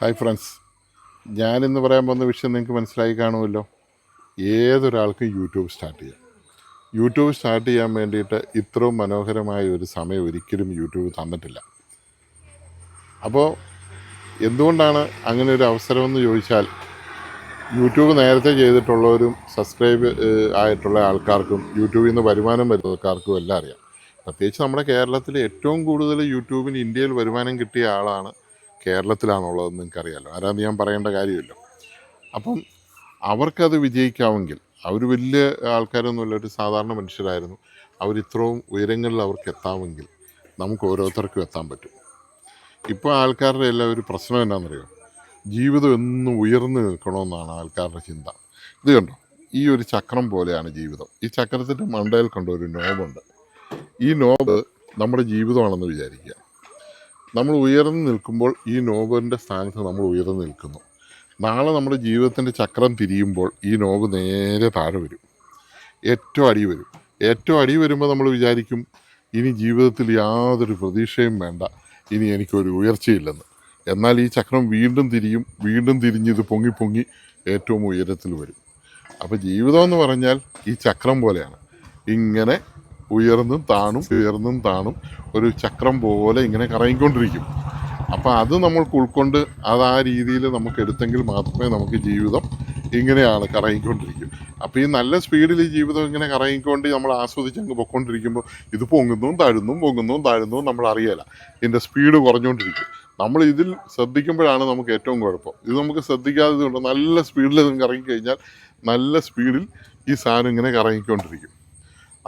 Hi friends. ഞാനിന്ന് പറയാൻ പോകുന്ന വിഷയം നിങ്ങൾക്ക് മനസ്സിലായി കാണുമല്ലോ. ഏതൊരാൾക്കും യൂട്യൂബ് സ്റ്റാർട്ട് ചെയ്യാം? യൂട്യൂബ് സ്റ്റാർട്ട് ചെയ്യാൻ വേണ്ടിയിട്ട് ഇത്രയും മനോഹരമായ ഒരു സമയം ഒരിക്കലും യൂട്യൂബ് തന്നിട്ടില്ല. അപ്പോൾ എന്തുകൊണ്ടാണ് അങ്ങനെ ഒരു അവസരമെന്ന് ചോദിച്ചാൽ യൂട്യൂബ് നേരത്തെ ചെയ്തിട്ടുള്ളവരും സബ്സ്ക്രൈബ് ആയിട്ടുള്ള ആൾക്കാർക്കും യൂട്യൂബിൽ നിന്ന് വരുമാനം വരുന്ന ആൾക്കാർക്കും എല്ലാം അറിയാം. പ്രത്യേകിച്ച് നമ്മുടെ കേരളത്തിൽ ഏറ്റവും കൂടുതൽ യൂട്യൂബിന് ഇന്ത്യയിൽ വരുമാനം കിട്ടിയ ആളാണ് കേരളത്തിലാണുള്ളതെന്ന് നിങ്ങൾക്കറിയാലോ. ആരാന്ന് ഞാൻ പറയേണ്ട കാര്യമില്ല. അപ്പം അവർക്കത് വിജയിക്കാമെങ്കിൽ അവർ വലിയ ആൾക്കാരൊന്നുമില്ല ഒരു സാധാരണ മനുഷ്യരായിരുന്നു. അവർ ഇത്രയും ഉയരങ്ങളിൽ അവർക്ക് എത്താമെങ്കിൽ നമുക്ക് ഓരോരുത്തർക്കും എത്താൻ പറ്റും. ഇപ്പോൾ ആൾക്കാരുടെ എല്ലാം ഒരു പ്രശ്നം എന്താണെന്നറിയോ ജീവിതം എന്നും ഉയർന്നു നിൽക്കണമെന്നാണ് ആൾക്കാരുടെ ചിന്ത. ഇത് കണ്ടോ? ഈ ഒരു ചക്രം പോലെയാണ് ജീവിതം. ഈ ചക്രത്തിന്റെ മണ്ടയിൽ കണ്ട ഒരു നോബുണ്ട് ഈ നോബ് നമ്മുടെ ജീവിതമാണെന്ന് വിചാരിക്കുക. നമ്മൾ ഉയർന്നു നിൽക്കുമ്പോൾ ഈ നോബിന്റെ സ്ഥാനത്ത് നമ്മൾ ഉയർന്നു നിൽക്കുന്നു. നാളെ നമ്മുടെ ജീവിതത്തിന്റെ ചക്രം തിരിയുമ്പോൾ ഈ നോബ് നേരെ താഴെ വരും. ഏറ്റവും അടി വരും. ഏറ്റവും അടി വരുമ്പോൾ നമ്മൾ വിചാരിക്കും ഇനി ജീവിതത്തിൽ യാതൊരു പ്രതീക്ഷയും വേണ്ട. ഇനി എനിക്കൊരു ഉയർച്ചയില്ലെന്ന്. എന്നാൽ ഈ ചക്രം വീണ്ടും തിരിയും വീണ്ടും തിരിഞ്ഞിത് പൊങ്ങി പൊങ്ങി ഏറ്റവും ഉയരത്തിൽ വരും. അപ്പോൾ ജീവിതം എന്ന് പറഞ്ഞാൽ ഈ ചക്രം പോലെയാണ്. ഇങ്ങനെ ഉയർന്നും താണും ഉയർന്നും താണും ഒരു ചക്രം പോലെ ഇങ്ങനെ കറങ്ങിക്കൊണ്ടിരിക്കും. അപ്പോൾ അത് നമ്മൾക്ക് ഉൾക്കൊണ്ട് അത് ആ രീതിയിൽ നമുക്ക് എടുത്തെങ്കിൽ മാത്രമേ നമുക്ക് ജീവിതം ഇങ്ങനെയാണ് കറങ്ങിക്കൊണ്ടിരിക്കും. അപ്പോൾ ഈ നല്ല സ്പീഡിൽ ഈ ജീവിതം ഇങ്ങനെ കറങ്ങിക്കൊണ്ട് നമ്മൾ ആസ്വദിച്ച് അങ്ങ് പൊയ്ക്കൊണ്ടിരിക്കുമ്പോൾ ഇത് പൊങ്ങുന്നു താഴുന്നു പൊങ്ങുന്നു താഴുന്നു നമ്മൾ അറിയില്ല ഇതിന്റെ സ്പീഡ് കുറഞ്ഞുകൊണ്ടിരിക്കും. നമ്മൾ ഇതിൽ ശ്രദ്ധിക്കുമ്പോഴാണ് നമുക്ക് ഏറ്റവും കുഴപ്പം. ഇത് നമുക്ക് ശ്രദ്ധിക്കാതെ നല്ല സ്പീഡിൽ ഇത് കറങ്ങിക്കഴിഞ്ഞാൽ നല്ല സ്പീഡിൽ ഈ സാധനം ഇങ്ങനെ കറങ്ങിക്കൊണ്ടിരിക്കും.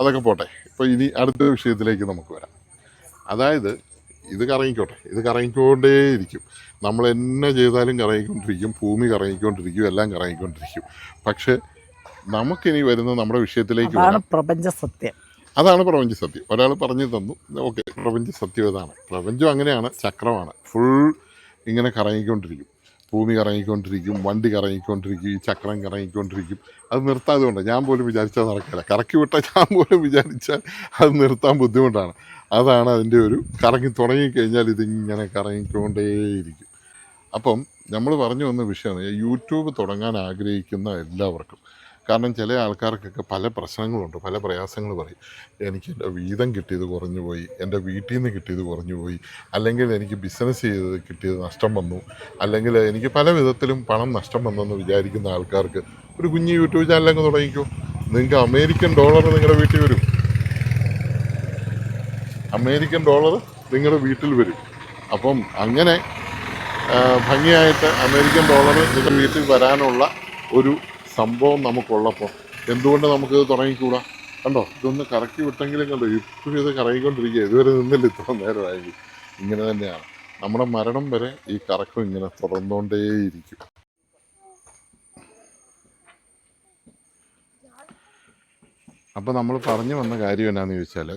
അതൊക്കെ പോട്ടെ. ഇപ്പോൾ ഇനി അടുത്ത വിഷയത്തിലേക്ക് നമുക്ക് വരാം. അതായത് ഇത് കറങ്ങിക്കോട്ടെ. ഇത് കറങ്ങിക്കൊണ്ടേയിരിക്കും. നമ്മൾ എന്നെ ചെയ്താലും കറങ്ങിക്കൊണ്ടിരിക്കും. ഭൂമി കറങ്ങിക്കൊണ്ടിരിക്കും. എല്ലാം കറങ്ങിക്കൊണ്ടിരിക്കും. പക്ഷേ നമുക്കിനി വരുന്ന നമ്മുടെ വിഷയത്തിലേക്ക് പ്രപഞ്ച സത്യം. അതാണ് പ്രപഞ്ച സത്യം. ഒരാൾ പറഞ്ഞു തന്നു. ഓക്കെ പ്രപഞ്ച സത്യം ഇതാണ്. പ്രപഞ്ചം അങ്ങനെയാണ്. ചക്രമാണ്. ഫുൾ ഇങ്ങനെ കറങ്ങിക്കൊണ്ടിരിക്കും. ഭൂമി കറങ്ങിക്കൊണ്ടിരിക്കും വണ്ടി കറങ്ങിക്കൊണ്ടിരിക്കും ഈ ചക്രം കറങ്ങിക്കൊണ്ടിരിക്കും. അത് നിർത്താതെ കൊണ്ട് ഞാൻ പോലും വിചാരിച്ചാൽ നടക്കില്ല. കറക്കി വിട്ടാൽ ഞാൻ പോലും വിചാരിച്ചാൽ അത് നിർത്താൻ ബുദ്ധിമുട്ടാണ്. അതാണ് അതിന്റെ ഒരു കറങ്ങി തുടങ്ങിക്കഴിഞ്ഞാൽ ഇതിങ്ങനെ കറങ്ങിക്കൊണ്ടേയിരിക്കും. അപ്പം നമ്മൾ പറഞ്ഞു വന്ന വിഷയമാണ് യൂട്യൂബ് തുടങ്ങാൻ ആഗ്രഹിക്കുന്ന എല്ലാവർക്കും കാരണം ചില ആൾക്കാർക്കൊക്കെ പല പ്രശ്നങ്ങളുണ്ട് പല പ്രയാസങ്ങൾ പറയും. എനിക്ക് എന്റെ വീതം കിട്ടിയത് കുറഞ്ഞു പോയി എന്റെ വീട്ടിൽ നിന്ന് കിട്ടിയത് കുറഞ്ഞു പോയി അല്ലെങ്കിൽ എനിക്ക് ബിസിനസ് ചെയ്തത് കിട്ടിയത് നഷ്ടം വന്നു അല്ലെങ്കിൽ എനിക്ക് പല വിധത്തിലും പണം നഷ്ടം വന്നെന്ന് വിചാരിക്കുന്ന ആൾക്കാർക്ക് ഒരു കുഞ്ഞ് യൂട്യൂബ് ചാനലങ്ങ് തുടങ്ങിക്കോ. നിങ്ങൾക്ക് അമേരിക്കൻ ഡോളർ നിങ്ങളുടെ വീട്ടിൽ വരും. അമേരിക്കൻ ഡോളർ നിങ്ങളുടെ വീട്ടിൽ വരും. അപ്പം അങ്ങനെ ഭംഗിയായിട്ട് അമേരിക്കൻ ഡോളർ നിങ്ങളുടെ വീട്ടിൽ വരാനുള്ള ഒരു സംഭവം നമുക്കുള്ളപ്പോൾ എന്തുകൊണ്ട് നമുക്കിത് തുടങ്ങിക്കൂടാ? കണ്ടോ? ഇതൊന്ന് കറക്കി വിട്ടെങ്കിലും കണ്ടോ? ഇപ്പോഴും ഇത് കറങ്ങിക്കൊണ്ടിരിക്കുക ഇതുവരെ നിന്നില്ല ഇത്ര നേരമായി ഇങ്ങനെ തന്നെയാണ്. നമ്മുടെ മരണം വരെ ഈ കറക്കം ഇങ്ങനെ തുടർന്നുകൊണ്ടേയിരിക്കും അപ്പോൾ നമ്മൾ പറഞ്ഞു വന്ന കാര്യം എന്നാന്ന് ചോദിച്ചാൽ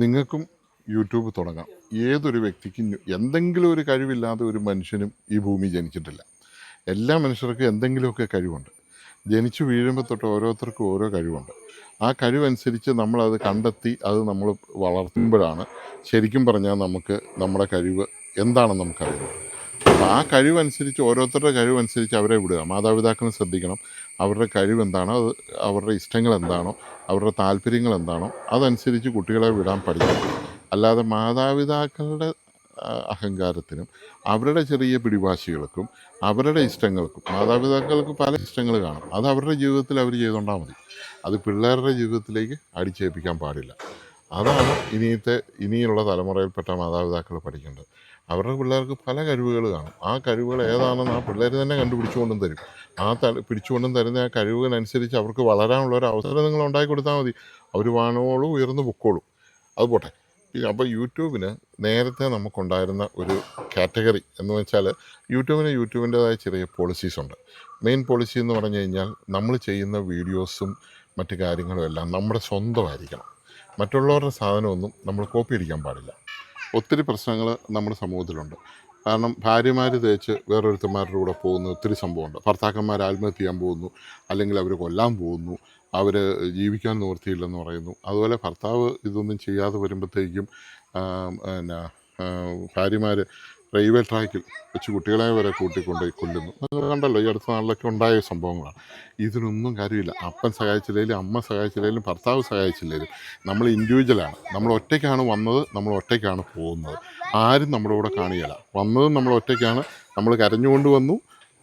നിങ്ങൾക്കും യൂട്യൂബ് തുടങ്ങാം. ഏതൊരു വ്യക്തിക്കും എന്തെങ്കിലും ഒരു കഴിവില്ലാതെ ഒരു മനുഷ്യനും ഈ ഭൂമി ജനിച്ചിട്ടില്ല. എല്ലാ മനുഷ്യർക്കും എന്തെങ്കിലുമൊക്കെ കഴിവുണ്ട്. ജനിച്ചു വീഴുമ്പോൾ തൊട്ട് ഓരോരുത്തർക്കും ഓരോ കഴിവുണ്ട്. ആ കഴിവനുസരിച്ച് നമ്മളത് കണ്ടെത്തി അത് നമ്മൾ വളർത്തുമ്പോഴാണ് ശരിക്കും പറഞ്ഞാൽ നമുക്ക് നമ്മുടെ കഴിവ് എന്താണെന്ന് നമുക്കറിയുന്നത്. അപ്പോൾ ആ കഴിവനുസരിച്ച് ഓരോരുത്തരുടെ കഴിവനുസരിച്ച് അവരെ വിടുക. മാതാപിതാക്കളും ശ്രദ്ധിക്കണം. അവരുടെ കഴിവ് എന്താണോ അത് അവരുടെ ഇഷ്ടങ്ങൾ എന്താണോ അവരുടെ താല്പര്യങ്ങൾ എന്താണോ അതനുസരിച്ച് കുട്ടികളെ വിടാൻ പഠിക്കണം. അല്ലാതെ മാതാപിതാക്കളുടെ അഹങ്കാരത്തിനും അവരുടെ ചെറിയ പിടിവാശികൾക്കും അവരുടെ ഇഷ്ടങ്ങൾക്കും മാതാപിതാക്കൾക്ക് പല ഇഷ്ടങ്ങൾ കാണും. അത് അവരുടെ ജീവിതത്തിൽ അവർ ചെയ്തുകൊണ്ടാൽ മതി. അത് പിള്ളേരുടെ ജീവിതത്തിലേക്ക് അടിച്ചേൽപ്പിക്കാൻ പാടില്ല. അതാണ് ഇനിയത്തെ ഇനിയുള്ള തലമുറയിൽപ്പെട്ട മാതാപിതാക്കൾ പഠിക്കേണ്ടത്. അവരുടെ പിള്ളേർക്ക് പല കഴിവുകൾ കാണും. ആ കഴിവുകൾ ഏതാണെന്ന് ആ പിള്ളേർ തന്നെ കണ്ടുപിടിച്ചുകൊണ്ടും തരും. ആ ത പിടിച്ചുകൊണ്ടും തരുന്ന ആ കഴിവുകളനുസരിച്ച് അവർക്ക് വളരാനുള്ള ഒരു അവസരം നിങ്ങൾ ഉണ്ടാക്കി കൊടുത്താൽ മതി. അവർ വാണോളും ഉയർന്നു പൊക്കോളും. അത് പോട്ടെ. പിന്നെ അപ്പോൾ യൂട്യൂബിന് നേരത്തെ നമുക്കുണ്ടായിരുന്ന ഒരു കാറ്റഗറി എന്ന് വെച്ചാൽ യൂട്യൂബിന് യൂട്യൂബിന്റെതായ ചെറിയ പോളിസീസ് ഉണ്ട്. മെയിൻ പോളിസി എന്ന് പറഞ്ഞു കഴിഞ്ഞാൽ നമ്മൾ ചെയ്യുന്ന വീഡിയോസും മറ്റു കാര്യങ്ങളും എല്ലാം നമ്മുടെ സ്വന്തമായിരിക്കണം. മറ്റുള്ളവരുടെ സാധനമൊന്നും നമ്മൾ കോപ്പി അടിക്കാൻ പാടില്ല. ഒത്തിരി പ്രശ്നങ്ങൾ നമ്മുടെ സമൂഹത്തിലുണ്ട്. കാരണം ഭാര്യമാർ തേച്ച് വേറൊരുത്തന്മാരുടെ കൂടെ പോകുന്ന ഒത്തിരി സംഭവമുണ്ട്. ഭർത്താക്കന്മാർ ആത്മഹത്യ ചെയ്യാൻ പോകുന്നു അല്ലെങ്കിൽ അവർ കൊല്ലാൻ പോകുന്നു അവർ ജീവിക്കാൻ നിവൃത്തിയില്ലെന്ന് പറയുന്നു. അതുപോലെ ഭർത്താവ് ഇതൊന്നും ചെയ്യാതെ വരുമ്പോഴത്തേക്കും പിന്നെ ഭാര്യമാർ റെയിൽവേ ട്രാക്കിൽ വെച്ച് കുട്ടികളെ വരെ കൂട്ടിക്കൊണ്ട് കൊല്ലുന്നു. കണ്ടല്ലോ ഈ അടുത്ത നാളിലൊക്കെ ഉണ്ടായ സംഭവങ്ങളാണ്. ഇതിനൊന്നും കാര്യമില്ല. അപ്പൻ സഹായിച്ചില്ലെങ്കിലും അമ്മ സഹായിച്ചില്ലെങ്കിലും ഭർത്താവ് സഹായിച്ചില്ലെങ്കിലും നമ്മൾ ഇൻഡിവിജ്വലാണ് നമ്മൾ ഒറ്റയ്ക്കാണ് വന്നത് നമ്മൾ ഒറ്റയ്ക്കാണ് പോകുന്നത്. ആരും നമ്മുടെ കൂടെ കാണുകയില്ല. വന്നതും നമ്മൾ ഒറ്റയ്ക്കാണ്. നമ്മൾ കരഞ്ഞുകൊണ്ട് വന്നു.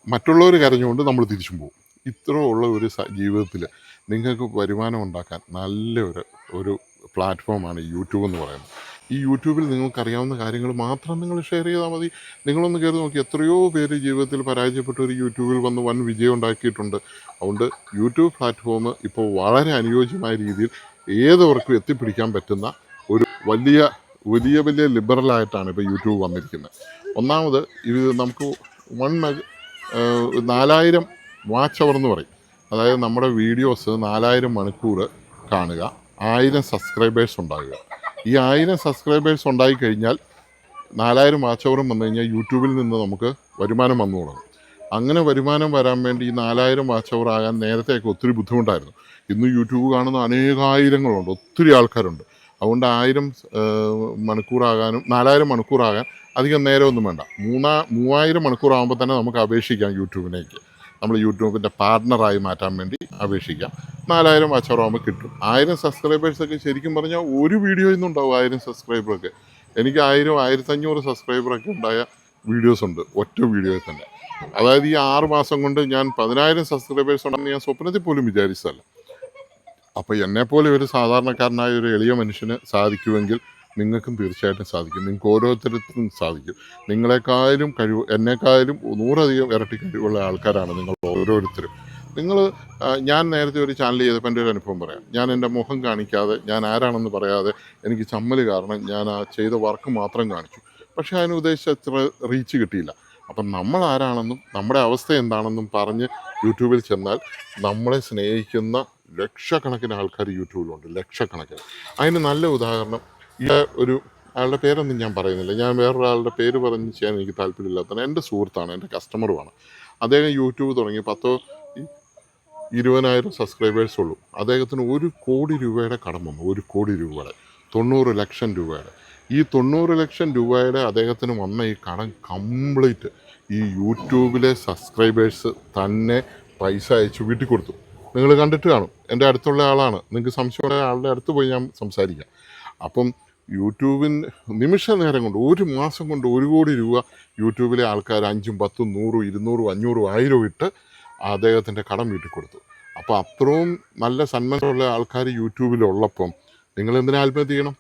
മറ്റുള്ളവർ കരഞ്ഞുകൊണ്ട് നമ്മൾ തിരിച്ചും പോകും. ഇത്ര ഉള്ള ഒരു ജീവിതത്തിൽ നിങ്ങൾക്ക് വരുമാനം ഉണ്ടാക്കാൻ നല്ലൊരു ഒരു പ്ലാറ്റ്ഫോമാണ് യൂട്യൂബ് എന്ന് പറയുന്നത്. ഈ യൂട്യൂബിൽ നിങ്ങൾക്കറിയാവുന്ന കാര്യങ്ങൾ മാത്രം നിങ്ങൾ ഷെയർ ചെയ്താൽ മതി. നിങ്ങളൊന്ന് കയറി നോക്കി. എത്രയോ പേര് ജീവിതത്തിൽ പരാജയപ്പെട്ട. ഒരു യൂട്യൂബിൽ വന്ന് വൻ വിജയം ഉണ്ടാക്കിയിട്ടുണ്ട്. അതുകൊണ്ട് യൂട്യൂബ് പ്ലാറ്റ്ഫോം ഇപ്പോൾ വളരെ അനുയോജ്യമായ രീതിയിൽ ഏതവർക്കും എത്തിപ്പിടിക്കാൻ പറ്റുന്ന ഒരു വലിയ വലിയ വലിയ ലിബറലായിട്ടാണ് ഇപ്പോൾ യൂട്യൂബ് വന്നിരിക്കുന്നത്. ഒന്നാമത് ഇത് നമുക്ക് വൺ നാലായിരം വാച്ച് അവർ എന്ന് പറയും. അതായത് നമ്മുടെ വീഡിയോസ് നാലായിരം മണിക്കൂർ കാണുക ആയിരം സബ്സ്ക്രൈബേഴ്സ് ഉണ്ടാകുക. ഈ ആയിരം സബ്സ്ക്രൈബേഴ്സ് ഉണ്ടായി കഴിഞ്ഞാൽ നാലായിരം വാച്ച് അവറും വന്നു കഴിഞ്ഞാൽ യൂട്യൂബിൽ നിന്ന് നമുക്ക് വരുമാനം വന്നു തുടങ്ങും. അങ്ങനെ വരുമാനം വരാൻ വേണ്ടി ഈ നാലായിരം വാച്ച് അവർ ആകാൻ നേരത്തെയൊക്കെ ഒത്തിരി ബുദ്ധിമുട്ടായിരുന്നു. ഇന്ന് യൂട്യൂബ് കാണുന്ന അനേകായിരങ്ങളുണ്ട് ഒത്തിരി ആൾക്കാരുണ്ട്. അതുകൊണ്ട് ആയിരം മണിക്കൂറാകാനും നാലായിരം മണിക്കൂറാകാൻ അധികം നേരമൊന്നും വേണ്ട. മൂന്നാ മൂവായിരം മണിക്കൂറാകുമ്പോൾ തന്നെ നമുക്ക് അപേക്ഷിക്കാം യൂട്യൂബിലേക്ക്. നമ്മൾ യൂട്യൂബിന്റെ പാർട്ണറായി മാറ്റാൻ വേണ്ടി അപേക്ഷിക്കാം. നാലായിരം വാച്ച് അവർ ആകുമ്പോൾ കിട്ടും. ആയിരം സബ്സ്ക്രൈബേഴ്സൊക്കെ ശരിക്കും പറഞ്ഞാൽ ഒരു വീഡിയോയിൽ നിന്നുണ്ടാവും ആയിരം സബ്സ്ക്രൈബറൊക്കെ എനിക്ക് ആയിരം ആയിരത്തഞ്ഞൂറ് സബ്സ്ക്രൈബറൊക്കെ ഉണ്ടായ വീഡിയോസ് ഉണ്ട് ഒറ്റ വീഡിയോയിൽ തന്നെ. അതായത് ഈ ആറ് മാസം കൊണ്ട് ഞാൻ പതിനായിരം സബ്സ്ക്രൈബേഴ്സ് ഉണ്ടെന്ന് ഞാൻ സ്വപ്നത്തിൽ പോലും വിചാരിച്ചതല്ല. അപ്പോൾ എന്നെപ്പോലെ ഒരു സാധാരണക്കാരനായ ഒരു എളിയ മനുഷ്യന് സാധിക്കുമെങ്കിൽ നിങ്ങൾക്കും തീർച്ചയായിട്ടും സാധിക്കും. നിങ്ങൾക്ക് ഓരോരുത്തർക്കും സാധിക്കും. നിങ്ങളെക്കാളും കഴിവ് എന്നെക്കാളും നൂറധികം ഇരട്ടി കഴിവുള്ള ആൾക്കാരാണ് നിങ്ങൾ ഓരോരുത്തരും. നിങ്ങൾ ഞാൻ നേരത്തെ ഒരു ചാനൽ ചെയ്തപ്പോൾ എന്റെ ഒരു അനുഭവം പറയാം. ഞാൻ എന്റെ മുഖം കാണിക്കാതെ ഞാൻ ആരാണെന്ന് പറയാതെ എനിക്ക് ചമ്മൽ കാരണം ഞാൻ ആ ചെയ്ത വർക്ക് മാത്രം കാണിച്ചു. പക്ഷേ അതിന് ഉദ്ദേശിച്ച അത്ര റീച്ച് കിട്ടിയില്ല. അപ്പം നമ്മൾ ആരാണെന്നും നമ്മുടെ അവസ്ഥ എന്താണെന്നും പറഞ്ഞ് യൂട്യൂബിൽ ചെന്നാൽ നമ്മളെ സ്നേഹിക്കുന്ന ലക്ഷക്കണക്കിന് ആൾക്കാർ യൂട്യൂബിലുണ്ട്. ലക്ഷക്കണക്കിന്. അതിന് നല്ല ഉദാഹരണം ഈ ഒരു ആളുടെ പേരൊന്നും ഞാൻ പറയുന്നില്ല. ഞാൻ വേറൊരാളുടെ പേര് പറഞ്ഞ് ചെയ്യാൻ എനിക്ക് താല്പര്യമില്ലാത്തതാണ്. എന്റെ സുഹൃത്താണ് എന്റെ കസ്റ്റമറുമാണ്. അദ്ദേഹം യൂട്യൂബ് തുടങ്ങി പത്തോ ഇരുപതിനായിരം സബ്സ്ക്രൈബേഴ്സ് ഉള്ളൂ. അദ്ദേഹത്തിന് ഒരു കോടി രൂപയുടെ കടം വന്നു. ഒരു കോടി രൂപയുടെ തൊണ്ണൂറ് ലക്ഷം രൂപയുടെ. ഈ തൊണ്ണൂറ് ലക്ഷം രൂപയുടെ അദ്ദേഹത്തിന് വന്ന ഈ കടം കംപ്ലീറ്റ് ഈ യൂട്യൂബിലെ സബ്സ്ക്രൈബേഴ്സ് തന്നെ പൈസ അയച്ചു വീട്ടിൽ കൊടുത്തു നിങ്ങൾ കണ്ടിട്ട് കാണും. എന്റെ അടുത്തുള്ള ആളാണ്. നിങ്ങൾക്ക് സംശയമുള്ള ആളുടെ അടുത്ത് പോയി ഞാൻ സംസാരിക്കാം. അപ്പം യൂട്യൂബിൻ നിമിഷ നേരം കൊണ്ട് ഒരു മാസം കൊണ്ട് ഒരു കോടി രൂപ യൂട്യൂബിലെ ആൾക്കാർ അഞ്ചും പത്തും നൂറും ഇരുന്നൂറും അഞ്ഞൂറും ആയിരവും ഇട്ട് അദ്ദേഹത്തിന്റെ കടം വീട്ടിൽ കൊടുത്തു അപ്പോൾ അത്രയും നല്ല സന്മനമുള്ള ആൾക്കാർ യൂട്യൂബിലുള്ളപ്പം നിങ്ങൾ എന്തിനാ ആത്മഹത്യ ചെയ്യണം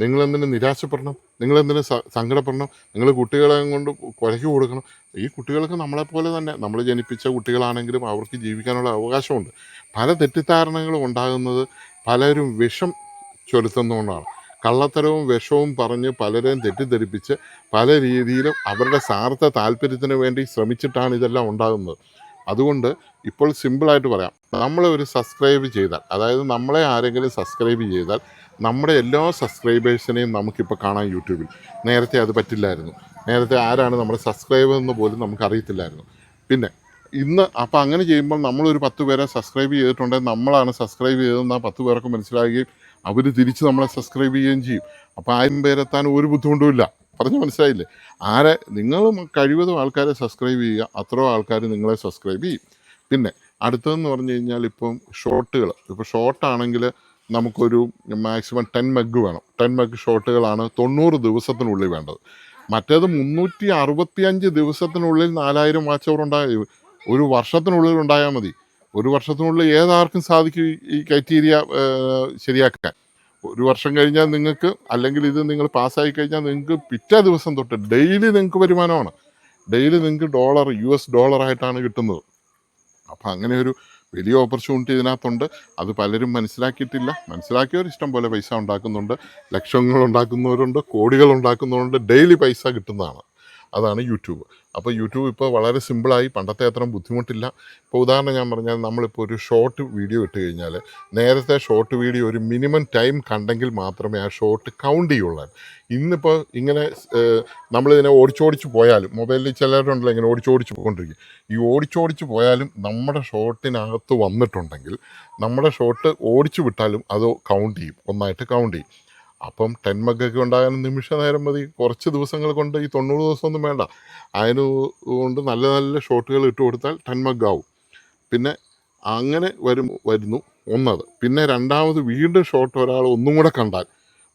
നിങ്ങൾ നിരാശപ്പെടണം? നിങ്ങൾ എന്തിനു സങ്കടപ്പെടണം? നിങ്ങൾ കുട്ടികളെ കൊണ്ട് കുരയ്ക്ക് കൊടുക്കണം? ഈ കുട്ടികൾക്ക് നമ്മളെപ്പോലെ തന്നെ നമ്മൾ ജനിപ്പിച്ച കുട്ടികളാണെങ്കിലും അവർക്ക് ജീവിക്കാനുള്ള അവകാശമുണ്ട്. പല തെറ്റിദ്ധാരണകളും ഉണ്ടാകുന്നത് പലരും വിഷം ചൊലുത്തുന്നതുകൊണ്ടാണ്. കള്ളത്തരവും വിഷവും പറഞ്ഞ് പലരെയും തെറ്റിദ്ധരിപ്പിച്ച് പല രീതിയിലും അവരുടെ സ്വാർത്ഥ താല്പര്യത്തിന് വേണ്ടി ശ്രമിച്ചിട്ടാണ് ഇതെല്ലാം ഉണ്ടാകുന്നത്. അതുകൊണ്ട് ഇപ്പോൾ സിമ്പിളായിട്ട് പറയാം. നമ്മൾ ഒരു സബ്സ്ക്രൈബ് ചെയ്താൽ അതായത് നമ്മളെ ആരെങ്കിലും സബ്സ്ക്രൈബ് ചെയ്താൽ നമ്മുടെ എല്ലാ സബ്സ്ക്രൈബേഴ്സിനെയും നമുക്കിപ്പോൾ കാണാം യൂട്യൂബിൽ. നേരത്തെ അത് പറ്റില്ലായിരുന്നു. നേരത്തെ ആരാണ് നമ്മുടെ സബ്സ്ക്രൈബർ എന്ന് പോലും നമുക്ക് അറിയത്തില്ലായിരുന്നു. പിന്നെ ഇന്ന് അപ്പോൾ അങ്ങനെ ചെയ്യുമ്പോൾ നമ്മളൊരു പത്ത് പേരെ സബ്സ്ക്രൈബ് ചെയ്തിട്ടുണ്ടെങ്കിൽ നമ്മളാണ് സബ്സ്ക്രൈബ് ചെയ്തതെന്ന് ആ പത്ത് പേർക്ക് മനസ്സിലാകുകയും അവർ തിരിച്ച് നമ്മളെ സബ്സ്ക്രൈബ് ചെയ്യുകയും ചെയ്യും. അപ്പോൾ ആയിരം പേരെത്താൻ ഒരു ബുദ്ധിമുട്ടുമില്ല പറഞ്ഞ് മനസ്സിലായില്ലേ? ആരെ നിങ്ങൾ കഴിവതും ആൾക്കാരെ സബ്സ്ക്രൈബ് ചെയ്യുക. അത്രയോ ആൾക്കാർ നിങ്ങളെ സബ്സ്ക്രൈബ് ചെയ്യും. പിന്നെ അടുത്തതെന്ന് പറഞ്ഞു കഴിഞ്ഞാൽ ഇപ്പം ഷോർട്ടുകൾ ഇപ്പോൾ ഷോർട്ടാണെങ്കിൽ നമുക്കൊരു മാക്സിമം ടെൻ മഗ് വേണം. ടെൻ മഗ് ഷോർട്ടുകളാണ് തൊണ്ണൂറ് ദിവസത്തിനുള്ളിൽ വേണ്ടത്. മറ്റേത് മുന്നൂറ്റി അറുപത്തി അഞ്ച് ദിവസത്തിനുള്ളിൽ നാലായിരം വാച്ച് അവർ ഉണ്ടായ. ഒരു വർഷത്തിനുള്ളിൽ ഉണ്ടായാൽ മതി. ഒരു വർഷത്തിനുള്ളിൽ ഏതാർക്കും സാധിക്കും ഈ- ക്രൈറ്റീരിയ ശരിയാക്കാൻ. ഒരു വർഷം കഴിഞ്ഞാൽ നിങ്ങൾക്ക് അല്ലെങ്കിൽ ഇത് നിങ്ങൾ പാസ്സായി കഴിഞ്ഞാൽ നിങ്ങൾക്ക് പിറ്റേ ദിവസം തൊട്ട് ഡെയിലി നിങ്ങൾക്ക് വരുമാനമാണ്. ഡെയിലി നിങ്ങൾക്ക് ഡോളർ യു എസ് ഡോളറായിട്ടാണ് കിട്ടുന്നത്. അപ്പം അങ്ങനെ ഒരു വലിയ ഓപ്പർച്യൂണിറ്റി ഇതിനകത്തുണ്ട്. അത് പലരും മനസ്സിലാക്കിയിട്ടില്ല. മനസ്സിലാക്കിയവർ ഇഷ്ടം പോലെ പൈസ ഉണ്ടാക്കുന്നുണ്ട്. ലക്ഷങ്ങൾ ഉണ്ടാക്കുന്നവരുണ്ട് കോടികൾ ഉണ്ടാക്കുന്നവരുണ്ട്. ഡെയിലി പൈസ കിട്ടുന്നതാണ്. അതാണ് യൂട്യൂബ്. അപ്പോൾ യൂട്യൂബ് ഇപ്പോൾ വളരെ സിമ്പിളായി പണ്ടത്തെ അത്ര ബുദ്ധിമുട്ടില്ല. ഇപ്പോൾ ഉദാഹരണം ഞാൻ പറഞ്ഞാൽ നമ്മളിപ്പോൾ ഒരു ഷോർട്ട് വീഡിയോ ഇട്ട് കഴിഞ്ഞാൽ നേരത്തെ ഷോർട്ട് വീഡിയോ ഒരു മിനിമം ടൈം കണ്ടെങ്കിൽ മാത്രമേ ആ ഷോർട്ട് കൗണ്ട് ചെയ്യുള്ളൂ. ഇന്നിപ്പോൾ ഇങ്ങനെ നമ്മളിതിനെ ഓടിച്ചോടിച്ച് പോയാലും മൊബൈലിൽ ചിലരുണ്ടല്ലോ ഇങ്ങനെ ഓടിച്ചോടിച്ച് പോയിക്കൊണ്ടിരിക്കും. ഈ ഓടിച്ചോടിച്ച് പോയാലും നമ്മുടെ ഷോർട്ടിനകത്ത് വന്നിട്ടുണ്ടെങ്കിൽ നമ്മുടെ ഷോർട്ട് ഓടിച്ചു വിട്ടാലും അത് കൗണ്ട് ചെയ്യും. ഒന്നായിട്ട് കൗണ്ട് ചെയ്യും. അപ്പം ടെൻ മഗൊക്കെ ഉണ്ടാകാൻ നിമിഷ നേരം മതി. കുറച്ച് ദിവസങ്ങൾ കൊണ്ട് ഈ തൊണ്ണൂറ് ദിവസമൊന്നും വേണ്ട. അതിന് കൊണ്ട് നല്ല നല്ല ഷോട്ടുകൾ ഇട്ട് കൊടുത്താൽ ടെൻ മഗ്ഗാവും പിന്നെ അങ്ങനെ വരും വരുന്നു ഒന്നത്. പിന്നെ രണ്ടാമത് വീണ്ടും ഷോട്ട് ഒരാൾ ഒന്നും കൂടെ കണ്ടാൽ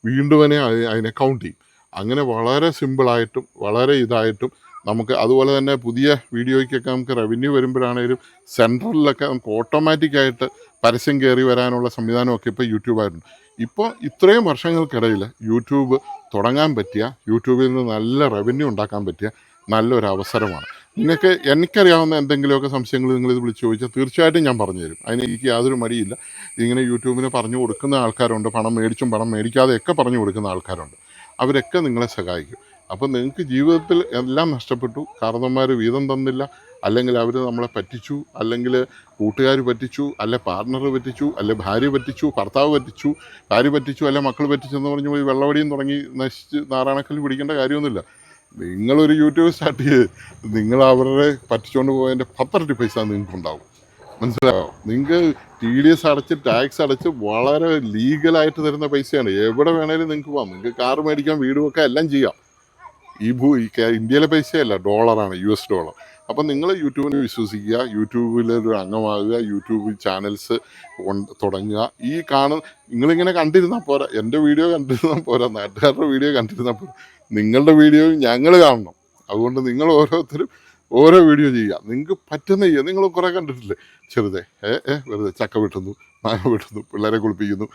വീണ്ടും തന്നെ അതി- അതിനെ കൗണ്ട് ചെയ്യും. അങ്ങനെ വളരെ സിമ്പിളായിട്ടും വളരെ ഇതായിട്ടും നമുക്ക് അതുപോലെ തന്നെ പുതിയ വീഡിയോയ്ക്കൊക്കെ നമുക്ക് റവന്യൂ വരുമ്പോഴാണേലും സെൻട്രലിലൊക്കെ നമുക്ക് ഓട്ടോമാറ്റിക്കായിട്ട് പരസ്യം കയറി വരാനുള്ള സംവിധാനമൊക്കെ ഇപ്പോൾ യൂട്യൂബായിട്ടുണ്ട് ഇപ്പോൾ ഇത്രയും വർഷങ്ങൾക്കിടയിൽ യൂട്യൂബ് തുടങ്ങാൻ പറ്റിയ യൂട്യൂബിൽ നിന്ന് നല്ല റവന്യൂ ഉണ്ടാക്കാൻ പറ്റിയ നല്ലൊരു അവസരമാണ്. നിങ്ങൾക്ക് എനിക്കറിയാവുന്ന എന്തെങ്കിലുമൊക്കെ സംശയങ്ങൾ നിങ്ങളിത് വിളിച്ച് ചോദിച്ചാൽ തീർച്ചയായിട്ടും ഞാൻ പറഞ്ഞു തരും. അതിന് എനിക്ക് യാതൊരു മടിയില്ല. ഇങ്ങനെ യൂട്യൂബിന് പറഞ്ഞു കൊടുക്കുന്ന ആൾക്കാരുണ്ട് പണം മേടിച്ചും പണം മേടിക്കാതെയൊക്കെ പറഞ്ഞു കൊടുക്കുന്ന ആൾക്കാരുണ്ട്. അവരൊക്കെ നിങ്ങളെ സഹായിക്കും. അപ്പോൾ നിങ്ങൾക്ക് ജീവിതത്തിൽ എല്ലാം നഷ്ടപ്പെട്ടു. കാരണന്മാർ വീതം തന്നില്ല. അല്ലെങ്കിൽ അവർ നമ്മളെ പറ്റിച്ചു. അല്ലെങ്കിൽ കൂട്ടുകാർ പറ്റിച്ചു. അല്ലെ പാർട്ണർ പറ്റിച്ചു. അല്ലെ ഭാര്യ പറ്റിച്ചു. ഭർത്താവ് പറ്റിച്ചു. ഭാര്യ പറ്റിച്ചു. അല്ലെ മക്കൾ പറ്റിച്ചു എന്ന് പറഞ്ഞു പോയി വെള്ളവടിയും തുടങ്ങി നശിച്ച് നാരായണക്കല്ല് പിടിക്കേണ്ട കാര്യമൊന്നുമില്ല. നിങ്ങളൊരു യൂട്യൂബ് സ്റ്റാർട്ട് ചെയ്ത് നിങ്ങൾ അവരെ പറ്റിച്ചുകൊണ്ട് പോയതിന്റെ പത്തരട്ടി പൈസ നിങ്ങൾക്ക് ഉണ്ടാവും. മനസ്സിലായോ? നിങ്ങൾക്ക് ടി ഡി എസ് അടച്ച് ടാക്സ് അടച്ച് വളരെ ലീഗലായിട്ട് തരുന്ന പൈസയാണ്. എവിടെ വേണേലും നിങ്ങൾക്ക് പോകാം നിങ്ങൾക്ക് കാർ മേടിക്കാം വീട് വെക്കാം എല്ലാം ചെയ്യാം. ഈ ഭൂ ഇന്ത്യയിലെ പൈസയല്ല ഡോളറാണ് യു എസ് ഡോളർ. അപ്പം നിങ്ങൾ യൂട്യൂബിനെ വിശ്വസിക്കുക യൂട്യൂബിലൊരു അംഗമാകുക യൂട്യൂബ് ചാനൽസ് തുടങ്ങുക. ഈ കാണുന്ന നിങ്ങളിങ്ങനെ കണ്ടിരുന്നാൽ പോരാ. എന്റെ വീഡിയോ കണ്ടിരുന്നാൽ പോരാ. നാട്ടുകാരുടെ വീഡിയോ കണ്ടിരുന്നാൽ പോരാ. നിങ്ങളുടെ വീഡിയോയും ഞങ്ങൾ കാണണം. അതുകൊണ്ട് നിങ്ങൾ ഓരോരുത്തരും ഓരോ വീഡിയോ ചെയ്യുക. നിങ്ങൾക്ക് പറ്റുന്ന ചെയ്യുക. നിങ്ങൾ കുറേ കണ്ടിട്ടില്ലേ? ചെറുതെ ഏ ഏ വെറുതെ ചക്ക വെട്ടുന്നു മാങ്ങ വെട്ടുന്നു പിള്ളേരെ കുളിപ്പിക്കുന്നു.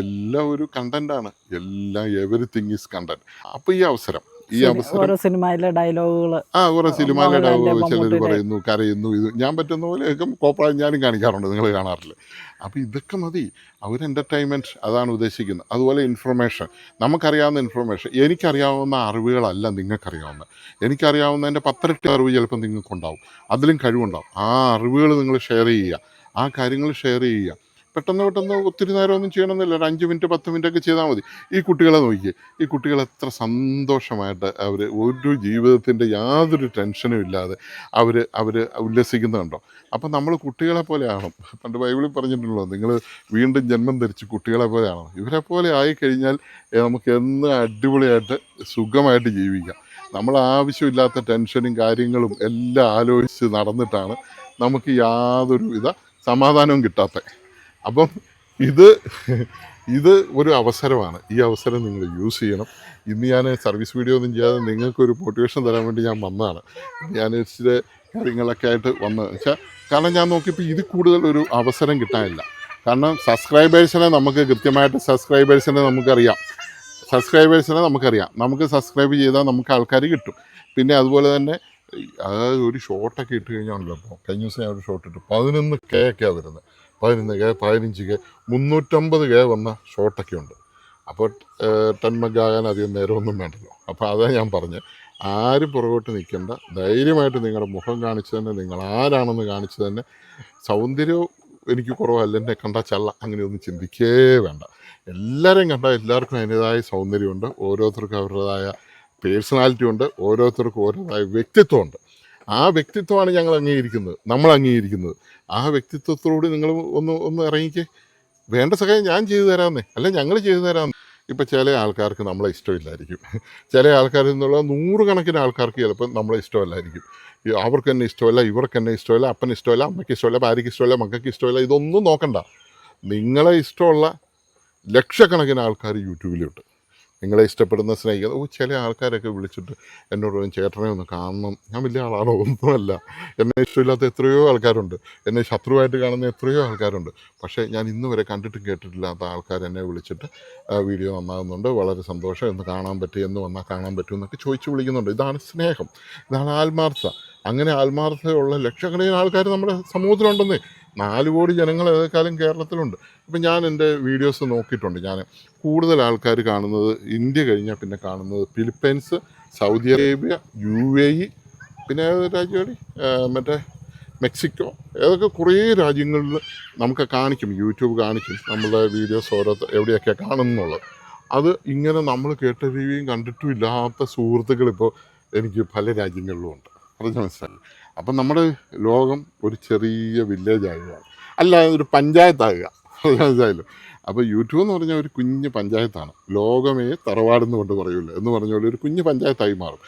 എല്ലാം ഒരു കണ്ടന്റാണ് എല്ലാം എവറിത്തിങ് ഈസ് കണ്ടന്റ് അപ്പോൾ ഈ അവസരം ഈ അവസരം ഓരോ സിനിമയിലെ ഡയലോഗുകൾ ആ കുറെ സിനിമയിലെ ഡയലോഗ് ചിലർ പറയുന്നു കരയുന്നു ഇത് ഞാൻ പറ്റുന്ന പോലെയൊക്കെ കോപ്പറ ഞാനും കാണിക്കാറുണ്ട് നിങ്ങൾ കാണാറില്ല. അപ്പോൾ ഇതൊക്കെ മതി. അവർ എന്റർടൈൻമെന്റ് അതാണ് ഉദ്ദേശിക്കുന്നത്. അതുപോലെ ഇൻഫർമേഷൻ നമുക്കറിയാവുന്ന ഇൻഫർമേഷൻ എനിക്കറിയാവുന്ന അറിവുകളല്ല നിങ്ങൾക്കറിയാവുന്ന. എനിക്കറിയാവുന്നതിന്റെ പത്തിരട്ടി അറിവ് ചിലപ്പോൾ നിങ്ങൾക്കുണ്ടാവും. അതിലും കഴിവുണ്ടാവും. ആ അറിവുകൾ നിങ്ങൾ ഷെയർ ചെയ്യുക. ആ കാര്യങ്ങൾ ഷെയർ ചെയ്യുക. പെട്ടെന്ന് പെട്ടെന്ന് ഒത്തിരി നേരമൊന്നും ചെയ്യണമെന്നില്ല. ഒരു അഞ്ച് മിനിറ്റ് പത്ത് മിനിറ്റ് ഒക്കെ ചെയ്താൽ മതി. ഈ കുട്ടികളെ നോക്കിയേ ഈ കുട്ടികൾ എത്ര സന്തോഷമായിട്ട് അവർ ഒരു ജീവിതത്തിന്റെ യാതൊരു ടെൻഷനും ഇല്ലാതെ അവർ അവർ ഉല്ലസിക്കുന്നുണ്ടോ? അപ്പം നമ്മൾ കുട്ടികളെ പോലെ ആണോ പണ്ട് ബൈബിളിൽ പറഞ്ഞിട്ടുണ്ടല്ലോ നിങ്ങൾ വീണ്ടും ജന്മം ധരിച്ച് കുട്ടികളെ പോലെ പോലെയാണോ ഇവരെ പോലെ ആയിക്കഴിഞ്ഞാൽ കഴിഞ്ഞാൽ നമുക്ക് എന്ന് അടിപൊളിയായിട്ട് സുഖമായിട്ട് ജീവിക്കാം. നമ്മൾ ആവശ്യമില്ലാത്ത ടെൻഷനും കാര്യങ്ങളും എല്ലാം ആലോചിച്ച് നടന്നിട്ടാണ് നമുക്ക് യാതൊരുവിധ സമാധാനവും കിട്ടാത്ത അപ്പം ഇത് ഇത് ഒരു അവസരമാണ്. ഈ അവസരം നിങ്ങൾ യൂസ് ചെയ്യണം. ഇന്ന് ഞാൻ സർവീസ് വീഡിയോ ഒന്നും ചെയ്യാതെ നിങ്ങൾക്കൊരു മോട്ടിവേഷൻ തരാൻ വേണ്ടി ഞാൻ വന്നതാണ്. ഞാൻ ഇച്ചിരി കാര്യങ്ങളൊക്കെ ആയിട്ട് വന്നത് വെച്ചാൽ കാരണം ഞാൻ നോക്കിയപ്പോൾ ഇത് കൂടുതൽ ഒരു അവസരം കിട്ടാനില്ല. കാരണം സബ്സ്ക്രൈബേഴ്സിനെ നമുക്ക് കൃത്യമായിട്ട് സബ്സ്ക്രൈബേഴ്സിനെ നമുക്കറിയാം. സബ്സ്ക്രൈബേഴ്സിനെ നമുക്കറിയാം. നമുക്ക് സബ്സ്ക്രൈബ് ചെയ്താൽ നമുക്ക് ആൾക്കാർ കിട്ടും. പിന്നെ അതുപോലെ തന്നെ അതായത് ഒരു ഷോട്ടൊക്കെ ഇട്ട് കഴിഞ്ഞാണല്ലോ അപ്പോൾ കഴിഞ്ഞ ദിവസം ഞാൻ ഒരു ഷോട്ട് ഇട്ടു. പതിനൊന്ന് കെ ഒക്കെയാണ് വരുന്നത്. പതിനൊന്ന് കെ പതിനഞ്ച് കെ മുന്നൂറ്റമ്പത് കെ വന്ന ഷോട്ടൊക്കെ ഉണ്ട്. അപ്പോൾ ടെൻമഗാകാൻ അധികം നേരമൊന്നും വേണ്ടല്ലോ. അപ്പോൾ അതാണ് ഞാൻ പറഞ്ഞത് ആരും പുറകോട്ട് നിൽക്കേണ്ട. ധൈര്യമായിട്ട് നിങ്ങളുടെ മുഖം കാണിച്ച് തന്നെ നിങ്ങൾ ആരാണെന്ന് കാണിച്ച് തന്നെ സൗന്ദര്യവും എനിക്ക് കുറവല്ല എന്നെ കണ്ടാൽ ചള്ള അങ്ങനെയൊന്നും ചിന്തിക്കേ വേണ്ട. എല്ലാവരെയും കണ്ടാൽ എല്ലാവർക്കും അതിന്റെതായ സൗന്ദര്യമുണ്ട്. ഓരോരുത്തർക്കും അവരുടേതായ പേഴ്സണാലിറ്റി ഉണ്ട്. ഓരോരുത്തർക്കും ഓരോതായ വ്യക്തിത്വമുണ്ട്. ആ വ്യക്തിത്വമാണ് ഞങ്ങൾ അംഗീകരിക്കുന്നത്. നമ്മൾ അംഗീകരിക്കുന്നത്. ആ വ്യക്തിത്വത്തോട് നിങ്ങൾ ഒന്ന് ഒന്ന് ഇറങ്ങിക്കേ. വേണ്ട സഹായം ഞാൻ ചെയ്തു തരാമെന്നേ. അല്ല ഞങ്ങൾ ചെയ്തു തരാമെന്ന്. ഇപ്പം ചില ആൾക്കാർക്ക് നമ്മളെ ഇഷ്ടമില്ലായിരിക്കും. ചില ആൾക്കാരിൽ നിന്നുള്ള നൂറുകണക്കിന് ആൾക്കാർക്ക് ചിലപ്പോൾ നമ്മളെ ഇഷ്ടമല്ലായിരിക്കും. അവർക്ക് തന്നെ ഇഷ്ടമല്ല ഇവർക്ക് തന്നെ ഇഷ്ടമല്ല അപ്പന് ഇഷ്ടമല്ല അമ്മയ്ക്ക് ഇഷ്ടമല്ല ഭാര്യയ്ക്ക് ഇഷ്ടമല്ല മക്കൾക്ക് ഇഷ്ടമല്ല ഇതൊന്നും നോക്കണ്ട. നിങ്ങളെ ഇഷ്ടമുള്ള ലക്ഷക്കണക്കിന് ആൾക്കാർ യൂട്യൂബിലുണ്ട്. നിങ്ങളെ ഇഷ്ടപ്പെടുന്ന സ്നേഹിക്കുന്നത് ഓ ചില ആൾക്കാരൊക്കെ വിളിച്ചിട്ട് എന്നോട് ചേട്ടനെ ഒന്ന് കാണണം. ഞാൻ വലിയ ആളാണോ? ഒന്നുമല്ല. എന്നെ ഇഷ്ടമില്ലാത്ത എത്രയോ ആൾക്കാരുണ്ട്. എന്നെ ശത്രുവായിട്ട് കാണുന്ന എത്രയോ ആൾക്കാരുണ്ട്. പക്ഷേ ഞാൻ ഇന്ന് വരെ കണ്ടിട്ടും കേട്ടിട്ടില്ലാത്ത ആൾക്കാർ എന്നെ വിളിച്ചിട്ട് വീഡിയോ നന്നാകുന്നുണ്ട്. വളരെ സന്തോഷം. എന്ന് കാണാൻ പറ്റി എന്ന് വന്നാൽ കാണാൻ പറ്റും എന്നൊക്കെ ചോദിച്ചു വിളിക്കുന്നുണ്ട്. ഇതാണ് സ്നേഹം. ഇതാണ് ആത്മാർത്ഥത. അങ്ങനെ ആത്മാർത്ഥതയുള്ള ലക്ഷക്കണക്കിന് ആൾക്കാർ നമ്മുടെ സമൂഹത്തിലുണ്ടെന്നേ. നാല് കോടി ജനങ്ങൾ ഏതെക്കാലം കേരളത്തിലുണ്ട്. ഇപ്പം ഞാൻ എന്റെ വീഡിയോസ് നോക്കിയിട്ടുണ്ട്. ഞാൻ കൂടുതൽ ആൾക്കാർ കാണുന്നത് ഇന്ത്യ കഴിഞ്ഞാൽ പിന്നെ കാണുന്നത് Philippines Saudi Arabia U A E പിന്നെ രാജ്യമാണ്? മറ്റേ മെക്സിക്കോ ഏതൊക്കെ കുറേ രാജ്യങ്ങളിൽ നമുക്ക് കാണിക്കും. യൂട്യൂബ് കാണിക്കും നമ്മളുടെ വീഡിയോസ് ഓരോ എവിടെയൊക്കെയാണ് കാണുന്നുള്ളത്. അത് ഇങ്ങനെ നമ്മൾ കേട്ടറിയുകയും കണ്ടിട്ടും ഇല്ലാത്ത സുഹൃത്തുക്കൾ ഇപ്പോൾ എനിക്ക് പല രാജ്യങ്ങളിലും ഉണ്ട്. പറഞ്ഞ് മനസ്സിലായി. അപ്പം നമ്മുടെ ലോകം ഒരു ചെറിയ വില്ലേജ് ആകുകയാണ് അല്ല ഒരു പഞ്ചായത്താകുക മനസ്സിലായല്ലോ? അപ്പോൾ യൂട്യൂബ് എന്ന് പറഞ്ഞാൽ ഒരു കുഞ്ഞ് പഞ്ചായത്താണ്. ലോകമേ തറവാടെന്ന് കൊണ്ട് പറയൂല. എന്ന് പറഞ്ഞ ഒരു കുഞ്ഞ് പഞ്ചായത്തായി മാറും.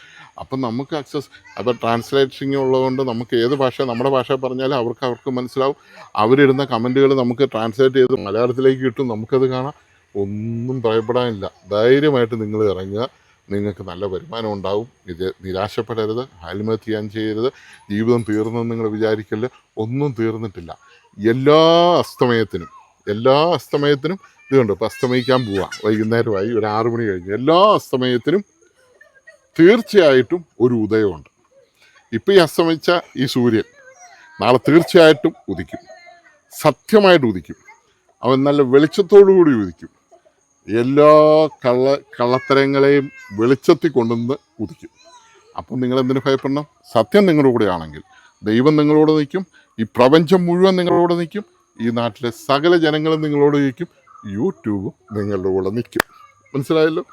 അപ്പം നമുക്ക് അക്സസ് അപ്പോൾ ട്രാൻസ്ലേറ്റിംഗ് ഉള്ളതുകൊണ്ട് നമുക്ക് ഏത് ഭാഷ നമ്മുടെ ഭാഷ പറഞ്ഞാലും അവർക്ക് അവർക്ക് മനസ്സിലാവും. അവരിടുന്ന കമന്റുകൾ നമുക്ക് ട്രാൻസ്ലേറ്റ് ചെയ്ത് മലയാളത്തിലേക്ക് കിട്ടും. നമുക്കത് കാണാം. ഒന്നും ഭയപ്പെടാനില്ല. ധൈര്യമായിട്ട് നിങ്ങൾ ഇറങ്ങുക. നിങ്ങൾക്ക് നല്ല വരുമാനം ഉണ്ടാവും. ഇത് നിരാശപ്പെടരുത് ആത്മഹത്യ ചെയ്യാൻ ചെയ്യരുത്. ജീവിതം തീർന്നെന്ന് നിങ്ങൾ വിചാരിക്കല്ല? ഒന്നും തീർന്നിട്ടില്ല. എല്ലാ അസ്തമയത്തിനും എല്ലാ അസ്തമയത്തിനും ഇതുണ്ട് ഇപ്പം അസ്തമയിക്കാൻ പോവാം. വൈകുന്നേരമായി ഒരു ആറു മണി കഴിഞ്ഞ്. എല്ലാ അസ്തമയത്തിനും തീർച്ചയായിട്ടും ഒരു ഉദയമുണ്ട്. ഇപ്പം ഈ അസ്തമിച്ച ഈ സൂര്യൻ നാളെ തീർച്ചയായിട്ടും ഉദിക്കും. സത്യമായിട്ട് ഉദിക്കും. അവൻ നല്ല വെളിച്ചത്തോടു കൂടി ഉദിക്കും. എല്ലാ കള്ള കള്ളത്തരങ്ങളെയും വെളിച്ചത്തിൽ കൊണ്ടുവന്ന് ഉദിക്കും അപ്പം നിങ്ങൾ എന്തിനു ഭയപ്പെടണം? സത്യം നിങ്ങളുടെ കൂടെ ആണെങ്കിൽ ദൈവം നിങ്ങളോട് നിൽക്കും. ഈ പ്രപഞ്ചം മുഴുവൻ നിങ്ങളോട് നിൽക്കും. ഈ നാട്ടിലെ സകല ജനങ്ങളും നിങ്ങളോട് നിൽക്കും. യൂട്യൂബും നിങ്ങളുടെ കൂടെ നിൽക്കും. മനസ്സിലായല്ലോ?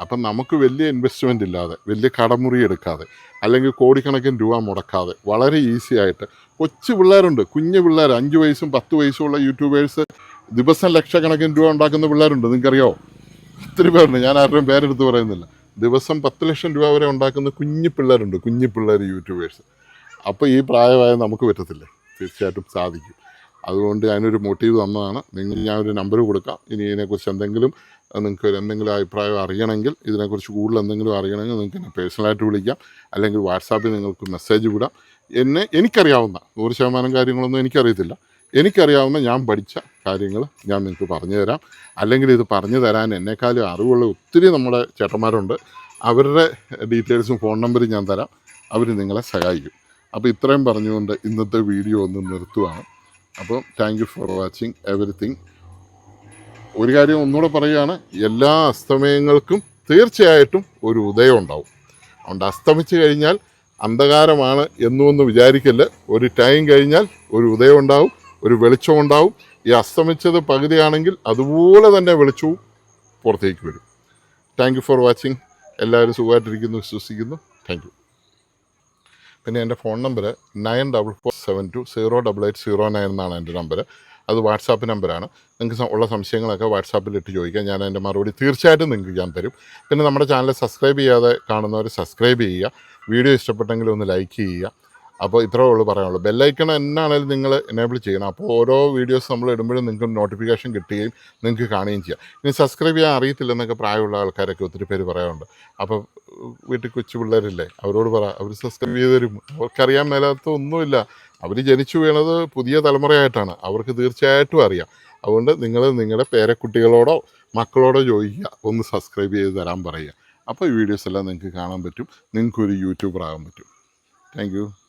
അപ്പം നമുക്ക് വലിയ ഇൻവെസ്റ്റ്മെന്റ് ഇല്ലാതെ വലിയ കടമുറി എടുക്കാതെ അല്ലെങ്കിൽ കോടിക്കണക്കിന് രൂപ മുടക്കാതെ വളരെ ഈസി ആയിട്ട് കൊച്ചു പിള്ളേരുണ്ട്. കുഞ്ഞു പിള്ളേർ അഞ്ച് വയസ്സും പത്ത് വയസ്സുമുള്ള യൂട്യൂബേഴ്സ് ദിവസം ലക്ഷക്കണക്കിന് രൂപ ഉണ്ടാക്കുന്ന പിള്ളേരുണ്ട്. നിങ്ങൾക്കറിയോ ഒത്തിരി പേരുണ്ട്. ഞാൻ ആരുടെയും പേരെടുത്ത് പറയുന്നില്ല. ദിവസം പത്ത് ലക്ഷം രൂപ വരെ ഉണ്ടാക്കുന്ന കുഞ്ഞു പിള്ളേരുണ്ട്. കുഞ്ഞു പിള്ളേർ യൂട്യൂബേഴ്സ്. അപ്പോൾ ഈ പ്രായമായ നമുക്ക് പറ്റത്തില്ലേ? തീർച്ചയായിട്ടും സാധിക്കും. അതുകൊണ്ട് ഞാനൊരു മോട്ടീവ് തന്നതാണ്. നിങ്ങൾ ഞാനൊരു നമ്പർ കൊടുക്കാം. ഇനി ഇതിനെക്കുറിച്ച് എന്തെങ്കിലും നിങ്ങൾക്ക് എന്തെങ്കിലും അഭിപ്രായം അറിയണമെങ്കിൽ ഇതിനെക്കുറിച്ച് കൂടുതൽ എന്തെങ്കിലും അറിയണമെങ്കിൽ നിങ്ങൾക്ക് എന്നെ പേഴ്സണലായിട്ട് വിളിക്കാം. അല്ലെങ്കിൽ വാട്സാപ്പിൽ നിങ്ങൾക്ക് മെസ്സേജ് വിടാം. എന്നെ എനിക്കറിയാവുന്ന നൂറ് ശതമാനം കാര്യങ്ങളൊന്നും എനിക്കറിയത്തില്ല. എനിക്കറിയാവുന്ന ഞാൻ പഠിച്ച കാര്യങ്ങൾ ഞാൻ നിങ്ങൾക്ക് പറഞ്ഞു തരാം. അല്ലെങ്കിൽ ഇത് പറഞ്ഞു തരാൻ എന്നെക്കാളും അറിവുള്ള ഒത്തിരി നമ്മുടെ ചേട്ടന്മാരുണ്ട്. അവരുടെ ഡീറ്റെയിൽസും ഫോൺ നമ്പറും ഞാൻ തരാം. അവർ നിങ്ങളെ സഹായിക്കും. അപ്പോൾ ഇത്രയും പറഞ്ഞുകൊണ്ട് ഇന്നത്തെ വീഡിയോ ഒന്ന് നിർത്തുവാണ്. അപ്പോൾ thank you for watching everything ഒരു കാര്യം ഒന്നുകൂടെ പറയുകയാണ് എല്ലാ അസ്തമയങ്ങൾക്കും തീർച്ചയായിട്ടും ഒരു ഉദയം ഉണ്ടാവും. അതുകൊണ്ട് അസ്തമിച്ചു കഴിഞ്ഞാൽ അന്ധകാരമാണ് എന്നുമെന്ന് വിചാരിക്കല്ല്? ഒരു ടൈം കഴിഞ്ഞാൽ ഒരു ഉദയം ഉണ്ടാവും. ഒരു വെളിച്ചം ഉണ്ടാവും. ഈ അസ്തമിച്ചത് പകുതിയാണെങ്കിൽ അതുപോലെ തന്നെ വെളിച്ചവും പുറത്തേക്ക് വരും. താങ്ക് യു ഫോർ വാച്ചിങ് എല്ലാവരും സുഖമായിട്ടിരിക്കുന്നു വിശ്വസിക്കുന്നു. താങ്ക് യു പിന്നെ എന്റെ phone number nine double four seven two zero double eight zero nine എന്നാണ് എന്റെ നമ്പർ അത് വാട്സാപ്പ് നമ്പറാണ് നിങ്ങൾക്ക് ഉള്ള സംശയങ്ങളൊക്കെ വാട്സാപ്പിൽ ഇട്ട് ചോദിക്കാം. ഞാൻ അതിന്റെ മറുപടി തീർച്ചയായിട്ടും നിങ്ങൾക്ക് ഞാൻ തരും. പിന്നെ നമ്മുടെ ചാനൽ സബ്സ്ക്രൈബ് ചെയ്യാതെ കാണുന്നവർ സബ്സ്ക്രൈബ് ചെയ്യുക. വീഡിയോ ഇഷ്ടപ്പെട്ടെങ്കിൽ ഒന്ന് ലൈക്ക് ചെയ്യുക. അപ്പോൾ ഇത്രേ ഉള്ളൂ പറയാനുള്ളൂ. ബെല്ലൈക്കൺ എന്നാണേലും നിങ്ങൾ എനേബിൾ ചെയ്യണം. അപ്പോൾ ഓരോ വീഡിയോസ് നമ്മൾ ഇടുമ്പോഴും നിങ്ങൾക്ക് നോട്ടിഫിക്കേഷൻ കിട്ടുകയും നിങ്ങൾക്ക് കാണുകയും ചെയ്യാം. ഇനി സബ്സ്ക്രൈബ് ചെയ്യാൻ അറിയത്തില്ലെന്നൊക്കെ പ്രായമുള്ള ആൾക്കാരൊക്കെ ഒത്തിരി പേര് പറയാറുണ്ട്. അപ്പോൾ വീട്ടിൽ കൊച്ചു പിള്ളേരില്ലേ അവരോട് പറ അവർ സബ്സ്ക്രൈബ് ചെയ്ത് തരും അവർക്കറിയാൻ മേലാത്ത ഒന്നുമില്ല. അവർ ജനിച്ചു വീണത് പുതിയ തലമുറയായിട്ടാണ്. അവർക്ക് തീർച്ചയായിട്ടും അറിയാം. അതുകൊണ്ട് നിങ്ങൾ നിങ്ങളുടെ പേരക്കുട്ടികളോടോ മക്കളോടോ ചോദിക്കുക. ഒന്ന് സബ്സ്ക്രൈബ് ചെയ്ത് തരാൻ പറയുക. അപ്പോൾ ഈ വീഡിയോസ് എല്ലാം നിങ്ങൾക്ക് കാണാൻ പറ്റും. നിങ്ങൾക്കൊരു യൂട്യൂബർ ആകാൻ പറ്റും. താങ്ക്